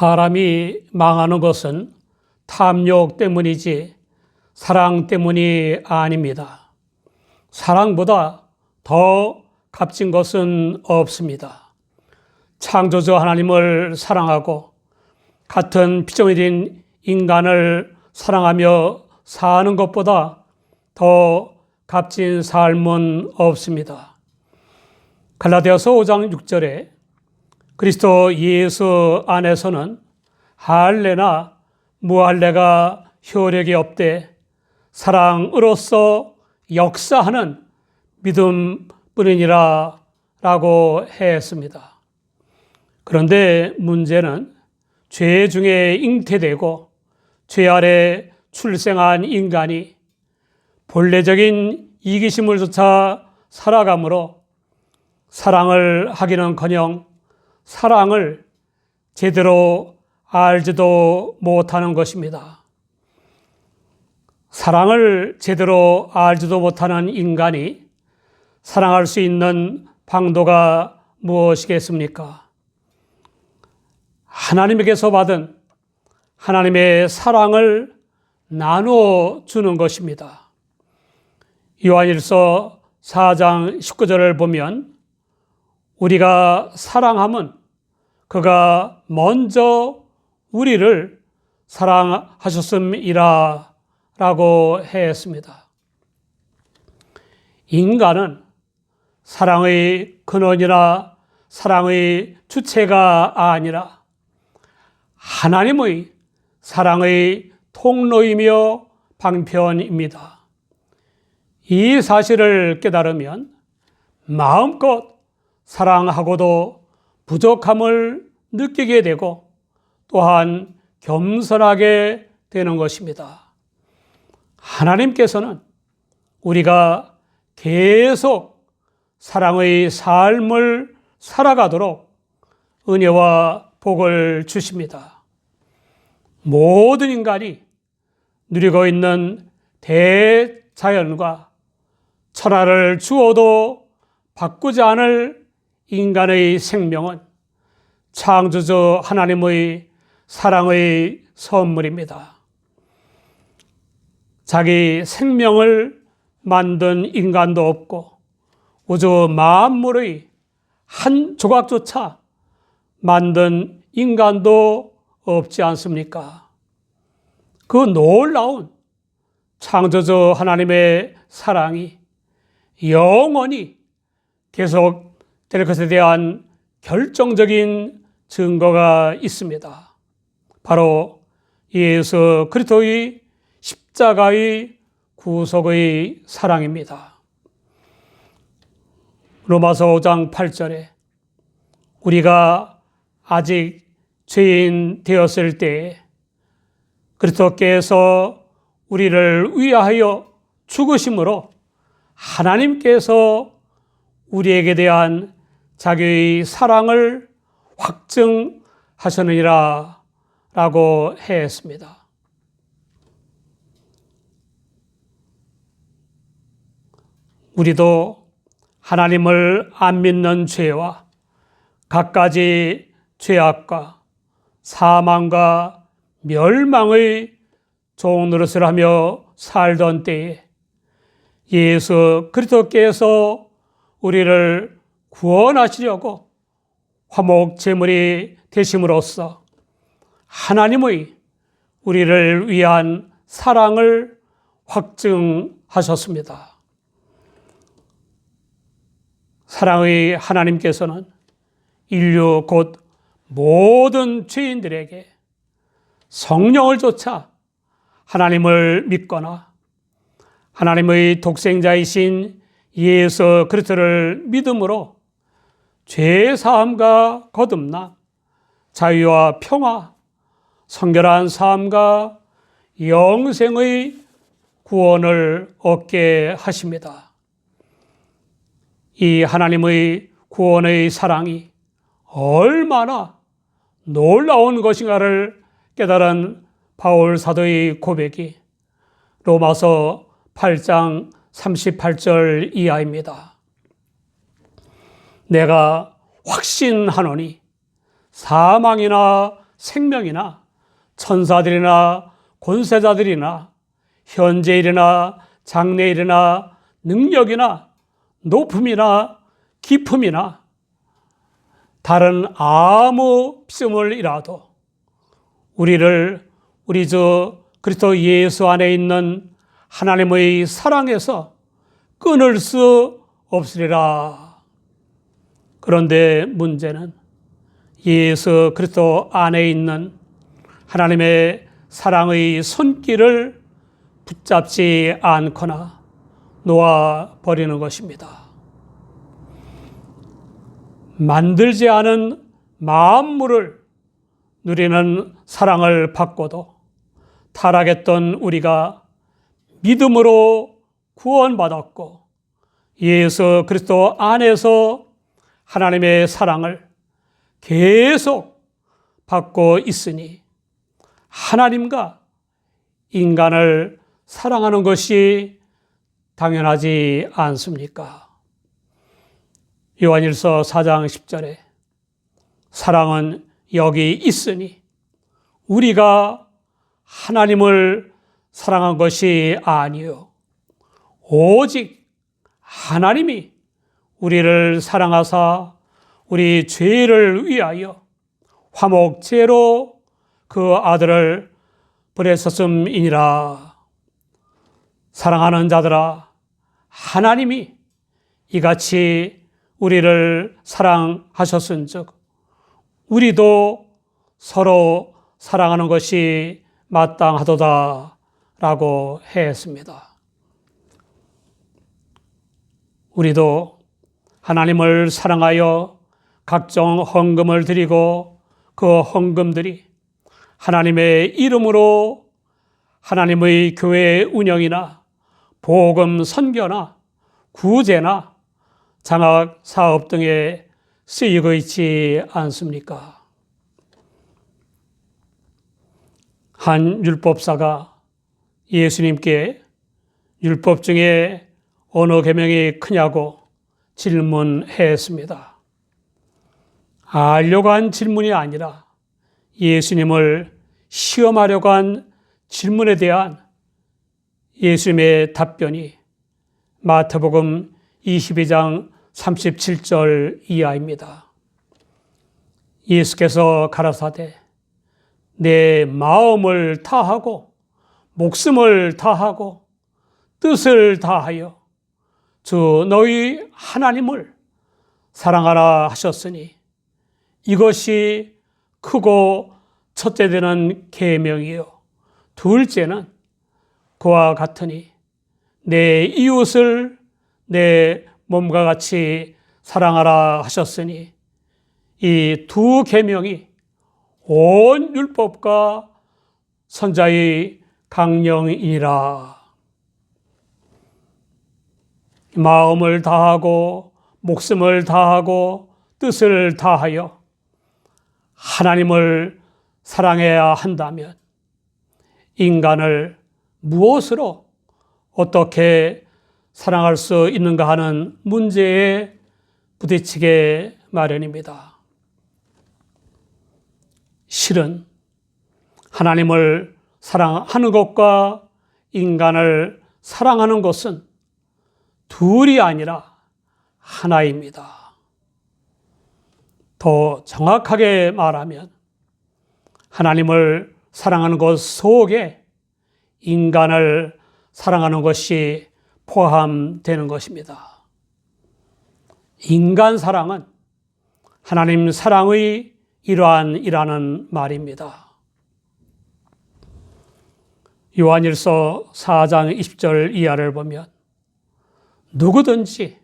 사람이 망하는 것은 탐욕 때문이지 사랑 때문이 아닙니다. 사랑보다 더 값진 것은 없습니다. 창조주 하나님을 사랑하고 같은 피조물인 인간을 사랑하며 사는 것보다 더 값진 삶은 없습니다. 갈라디아서 5장 6절에 그리스도 예수 안에서는 할례나 무할례가 효력이 없되 사랑으로서 역사하는 믿음 뿐이니라 라고 했습니다. 그런데 문제는 죄 중에 잉태되고 죄 아래 출생한 인간이 본래적인 이기심을 쫓아 살아가므로 사랑을 하기는커녕 사랑을 제대로 알지도 못하는 것입니다. 사랑을 제대로 알지도 못하는 인간이 사랑할 수 있는 방도가 무엇이겠습니까? 하나님에게서 받은 하나님의 사랑을 나누어 주는 것입니다. 요한일서 4장 19절을 보면 우리가 사랑함은 그가 먼저 우리를 사랑하셨음이라 라고 했습니다. 인간은 사랑의 근원이나 사랑의 주체가 아니라 하나님의 사랑의 통로이며 방편입니다. 이 사실을 깨달으면 마음껏 사랑하고도 부족함을 느끼게 되고 또한 겸손하게 되는 것입니다. 하나님께서는 우리가 계속 사랑의 삶을 살아가도록 은혜와 복을 주십니다. 모든 인간이 누리고 있는 대자연과 천하를 주어도 바꾸지 않을 인간의 생명은 창조주 하나님의 사랑의 선물입니다. 자기 생명을 만든 인간도 없고 우주 만물의 한 조각조차 만든 인간도 없지 않습니까? 그 놀라운 창조주 하나님의 사랑이 영원히 계속 될 것에 대한 결정적인 증거가 있습니다. 바로 예수 그리스도의 십자가의 구속의 사랑입니다. 로마서 5장 8절에 우리가 아직 죄인 되었을 때 그리스도께서 우리를 위하여 죽으심으로 하나님께서 우리에게 대한 자기의 사랑을 확증하셨느니라 라고 했습니다. 우리도 하나님을 안 믿는 죄와 갖가지 죄악과 사망과 멸망의 종 노릇을 하며 살던 때에 예수 그리스도께서 우리를 구원하시려고 화목 제물이 되심으로써 하나님의 우리를 위한 사랑을 확증하셨습니다. 사랑의 하나님께서는 인류 곧 모든 죄인들에게 성령을 쫓아 하나님을 믿거나 하나님의 독생자이신 예수 그리스도를 믿음으로 죄 사함과 거듭남, 자유와 평화, 성결한 삶과 영생의 구원을 얻게 하십니다. 이 하나님의 구원의 사랑이 얼마나 놀라운 것인가를 깨달은 바울 사도의 고백이 로마서 8장 38절 이하입니다. 내가 확신하노니 사망이나 생명이나 천사들이나 권세자들이나 현재일이나 장래일이나 능력이나 높음이나 기품이나 다른 아무 피조물이라도 우리를 우리 저 그리스도 예수 안에 있는 하나님의 사랑에서 끊을 수 없으리라. 그런데 문제는 예수 그리스도 안에 있는 하나님의 사랑의 손길을 붙잡지 않거나 놓아 버리는 것입니다. 만들지 않은 만물을 누리는 사랑을 받고도 타락했던 우리가 믿음으로 구원받았고 예수 그리스도 안에서 하나님의 사랑을 계속 받고 있으니 하나님과 인간을 사랑하는 것이 당연하지 않습니까? 요한일서 4장 10절에 사랑은 여기 있으니 우리가 하나님을 사랑한 것이 아니요 오직 하나님이 우리를 사랑하사 우리 죄를 위하여 화목제로 그 아들을 보내셨음이니라. 사랑하는 자들아, 하나님이 이같이 우리를 사랑하셨은 즉 우리도 서로 사랑하는 것이 마땅하도다 라고 했습니다. 우리도 하나님을 사랑하여 각종 헌금을 드리고 그 헌금들이 하나님의 이름으로 하나님의 교회 운영이나 보금 선교나 구제나 장학 사업 등에 쓰이고 있지 않습니까? 한 율법사가 예수님께 율법 중에 어느 계명이 크냐고 질문했습니다. 알려고 한 질문이 아니라 예수님을 시험하려고 한 질문에 대한 예수님의 답변이 마태복음 22장 37절 이하입니다. 예수께서 가라사대 내 마음을 다하고 목숨을 다하고 뜻을 다하여 주 너희 하나님을 사랑하라 하셨으니 이것이 크고 첫째 되는 계명이요 둘째는 그와 같으니 내 이웃을 내 몸과 같이 사랑하라 하셨으니 이 두 계명이 온 율법과 선자의 강령이니라. 마음을 다하고 목숨을 다하고 뜻을 다하여 하나님을 사랑해야 한다면 인간을 무엇으로 어떻게 사랑할 수 있는가 하는 문제에 부딪히게 마련입니다. 실은 하나님을 사랑하는 것과 인간을 사랑하는 것은 둘이 아니라 하나입니다. 더 정확하게 말하면 하나님을 사랑하는 것 속에 인간을 사랑하는 것이 포함되는 것입니다. 인간 사랑은 하나님 사랑의 일환이라는 말입니다. 요한일서 4장 20절 이하를 보면 누구든지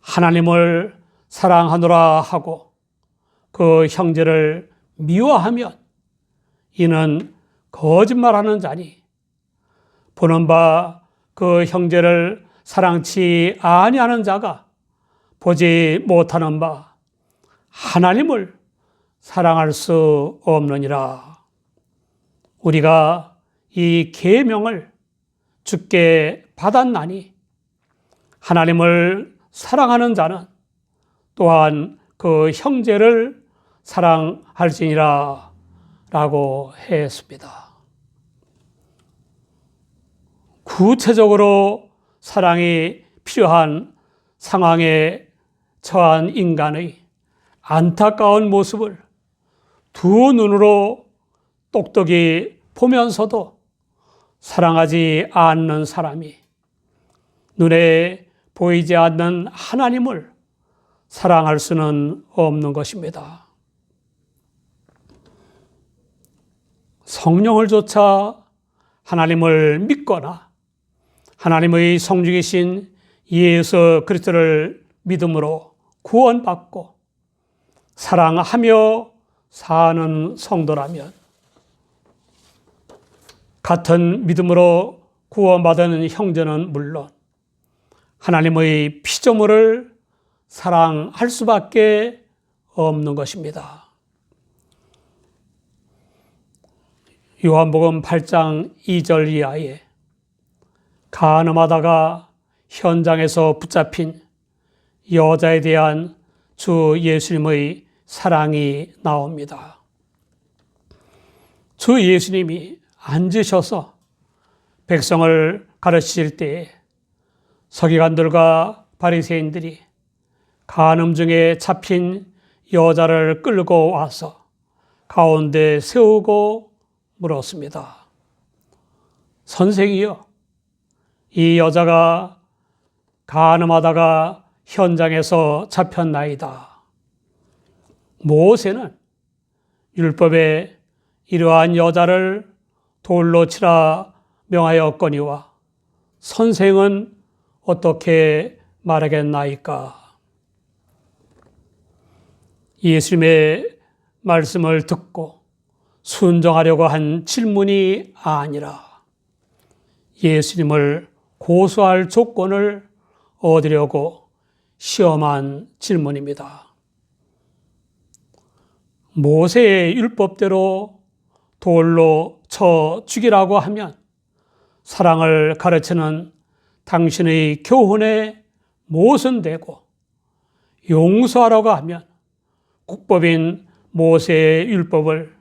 하나님을 사랑하노라 하고 그 형제를 미워하면 이는 거짓말하는 자니 보는 바 그 형제를 사랑치 아니하는 자가 보지 못하는 바 하나님을 사랑할 수 없느니라. 우리가 이 계명을 주께 받았나니 하나님을 사랑하는 자는 또한 그 형제를 사랑할지니라 라고 했습니다. 구체적으로 사랑이 필요한 상황에 처한 인간의 안타까운 모습을 두 눈으로 똑똑히 보면서도 사랑하지 않는 사람이 눈에 보이지 않는 하나님을 사랑할 수는 없는 것입니다. 성령을 조차 하나님을 믿거나 하나님의 성중이신 예수 그리스도를 믿음으로 구원받고 사랑하며 사는 성도라면 같은 믿음으로 구원받은 형제는 물론 하나님의 피조물을 사랑할 수밖에 없는 것입니다. 요한복음 8장 2절 이하에 가늠하다가 현장에서 붙잡힌 여자에 대한 주 예수님의 사랑이 나옵니다. 주 예수님이 앉으셔서 백성을 가르치실 때에 서기관들과 바리새인들이 간음 중에 잡힌 여자를 끌고 와서 가운데 세우고 물었습니다. 선생이요, 이 여자가 간음하다가 현장에서 잡혔나이다. 모세는 율법에 이러한 여자를 돌로 치라 명하였거니와 선생은 어떻게 말하겠나이까? 예수님의 말씀을 듣고 순종하려고 한 질문이 아니라 예수님을 고소할 조건을 얻으려고 시험한 질문입니다. 모세의 율법대로 돌로 쳐 죽이라고 하면 사랑을 가르치는 당신의 교훈에 모순되고 용서하라고 하면 국법인 모세의 율법을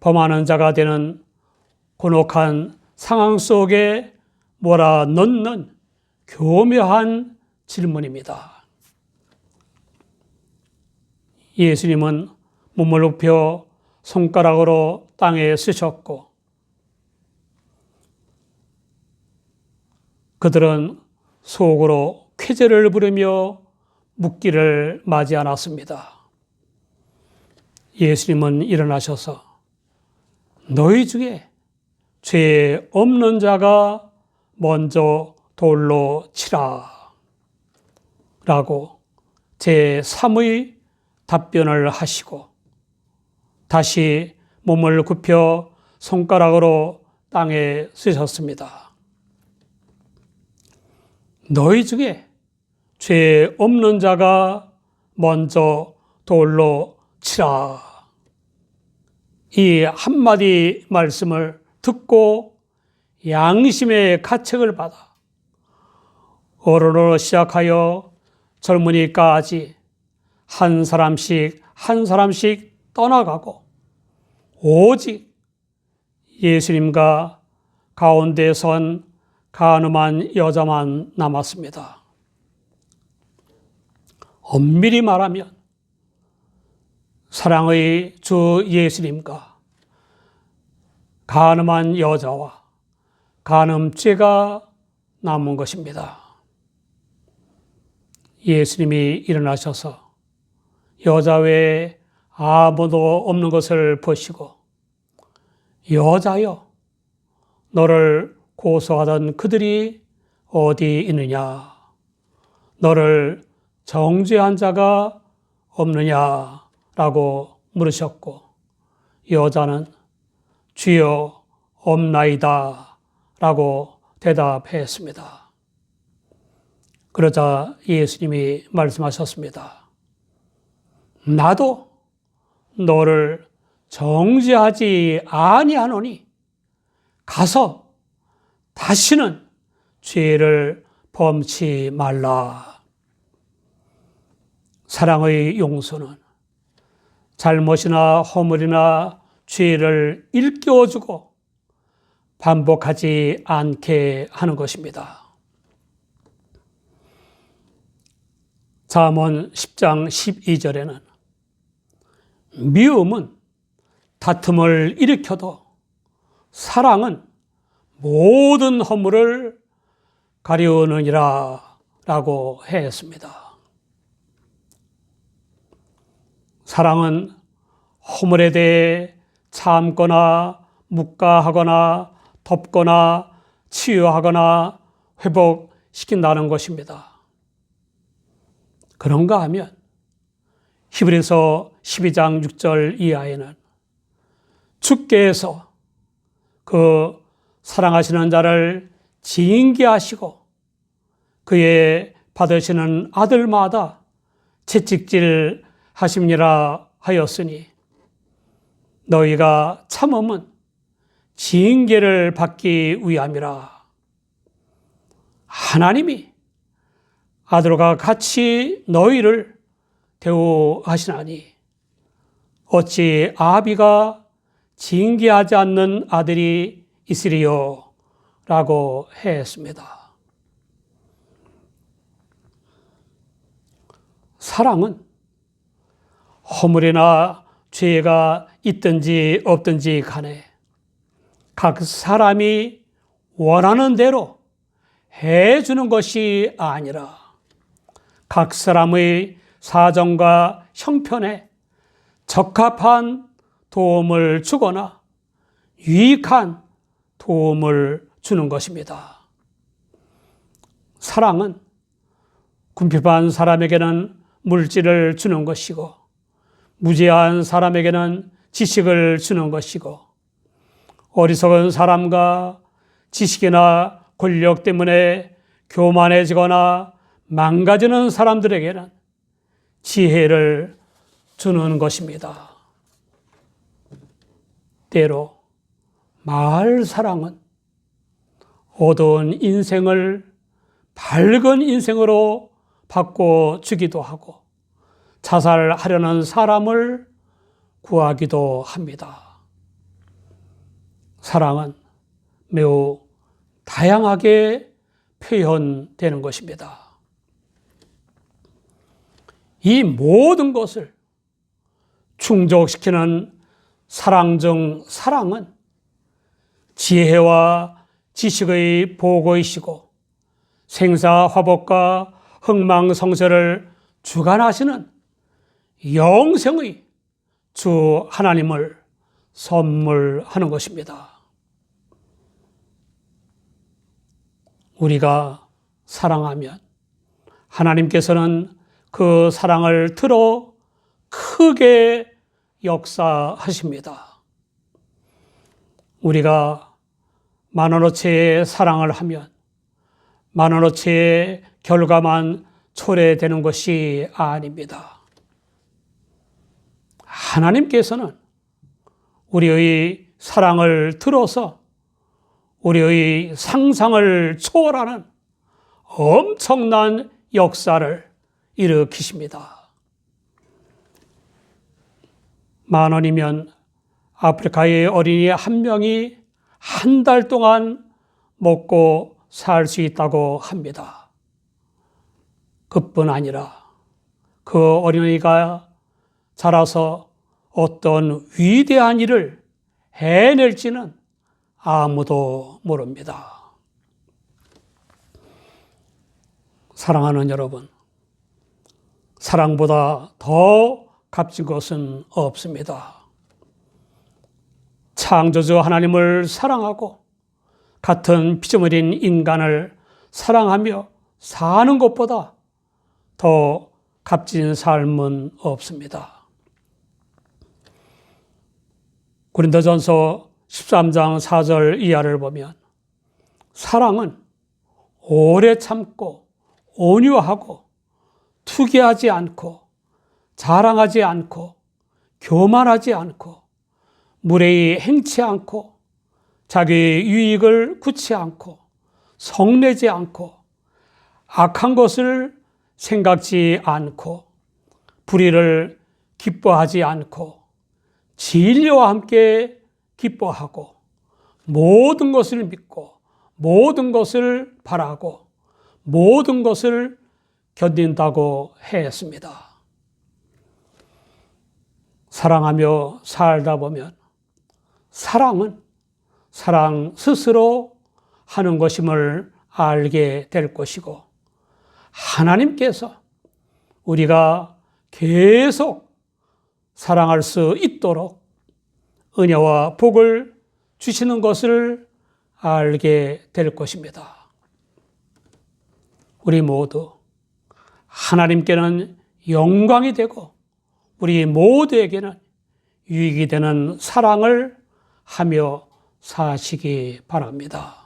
범하는 자가 되는 곤혹한 상황 속에 몰아 넣는 교묘한 질문입니다. 예수님은 몸을 눕혀 손가락으로 땅에 쓰셨고 그들은 속으로 쾌제를 부르며 묻기를 맞이 않았습니다. 예수님은 일어나셔서 너희 중에 죄 없는 자가 먼저 돌로 치라. 라고 제 3의 답변을 하시고 다시 몸을 굽혀 손가락으로 땅에 쓰셨습니다. 너희 중에 죄 없는 자가 먼저 돌로 치라. 이 한마디 말씀을 듣고 양심의 가책을 받아 어른으로 시작하여 젊은이까지 한 사람씩 한 사람씩 떠나가고 오직 예수님과 가운데 선 가늠한 여자만 남았습니다. 엄밀히 말하면 사랑의 주 예수님과 가늠한 여자와 간음죄가 남은 것입니다. 예수님이 일어나셔서 여자 외에 아무도 없는 것을 보시고 여자여 너를 고소하던 그들이 어디 있느냐 너를 정죄한 자가 없느냐 라고 물으셨고 여자는 주여 없나이다 라고 대답했습니다. 그러자 예수님이 말씀하셨습니다. 나도 너를 정죄하지 아니하노니 가서 다시는 죄를 범치 말라. 사랑의 용서는 잘못이나 허물이나 죄를 일깨워주고 반복하지 않게 하는 것입니다. 잠언 10장 12절에는 미움은 다툼을 일으켜도 사랑은 모든 허물을 가리우느니라 라고 했습니다. 사랑은 허물에 대해 참거나 묵과하거나 덮거나 치유하거나 회복시킨다는 것입니다. 그런가 하면 히브리서 12장 6절 이하에는 주께서 그 사랑하시는 자를 징계하시고 그의 받으시는 아들마다 채찍질 하심니라 하였으니 너희가 참음은 징계를 받기 위함이라. 하나님이 아들과 같이 너희를 대우하시나니 어찌 아비가 징계하지 않는 아들이 있으리요? 라고 했습니다. 사랑은 허물이나 죄가 있든지 없든지 간에 각 사람이 원하는 대로 해주는 것이 아니라 각 사람의 사정과 형편에 적합한 도움을 주거나 유익한 도움을 주는 것입니다. 사랑은 궁핍한 사람에게는 물질을 주는 것이고 무지한 사람에게는 지식을 주는 것이고 어리석은 사람과 지식이나 권력 때문에 교만해지거나 망가지는 사람들에게는 지혜를 주는 것입니다. 때로 마을 사랑은 어두운 인생을 밝은 인생으로 바꿔 주기도 하고 자살하려는 사람을 구하기도 합니다. 사랑은 매우 다양하게 표현되는 것입니다. 이 모든 것을 충족시키는 사랑 중 사랑은 지혜와 지식의 보고이시고 생사 화복과 흥망성쇠를 주관하시는 영생의 주 하나님을 선물하는 것입니다. 우리가 사랑하면 하나님께서는 그 사랑을 들어 크게 역사하십니다. 우리가 만 원어치의 사랑을 하면 만 원어치의 결과만 초래되는 것이 아닙니다. 하나님께서는 우리의 사랑을 들어서 우리의 상상을 초월하는 엄청난 역사를 일으키십니다. 만 원이면 아프리카의 어린이 한 명이 한 달 동안 먹고 살 수 있다고 합니다. 그뿐 아니라 그 어린이가 자라서 어떤 위대한 일을 해낼지는 아무도 모릅니다. 사랑하는 여러분, 사랑보다 더 값진 것은 없습니다. 창조주 하나님을 사랑하고 같은 피조물인 인간을 사랑하며 사는 것보다 더 값진 삶은 없습니다. 고린도전서 13장 4절 이하를 보면 사랑은 오래 참고 온유하고 투기하지 않고 자랑하지 않고 교만하지 않고 무례히 행치 않고 자기 유익을 굳지 않고 성내지 않고 악한 것을 생각지 않고 불의를 기뻐하지 않고 진리와 함께 기뻐하고 모든 것을 믿고 모든 것을 바라고 모든 것을 견딘다고 했습니다. 사랑하며 살다 보면 사랑은 사랑 스스로 하는 것임을 알게 될 것이고 하나님께서 우리가 계속 사랑할 수 있도록 은혜와 복을 주시는 것을 알게 될 것입니다. 우리 모두 하나님께는 영광이 되고 우리 모두에게는 유익이 되는 사랑을 하며 사시기 바랍니다.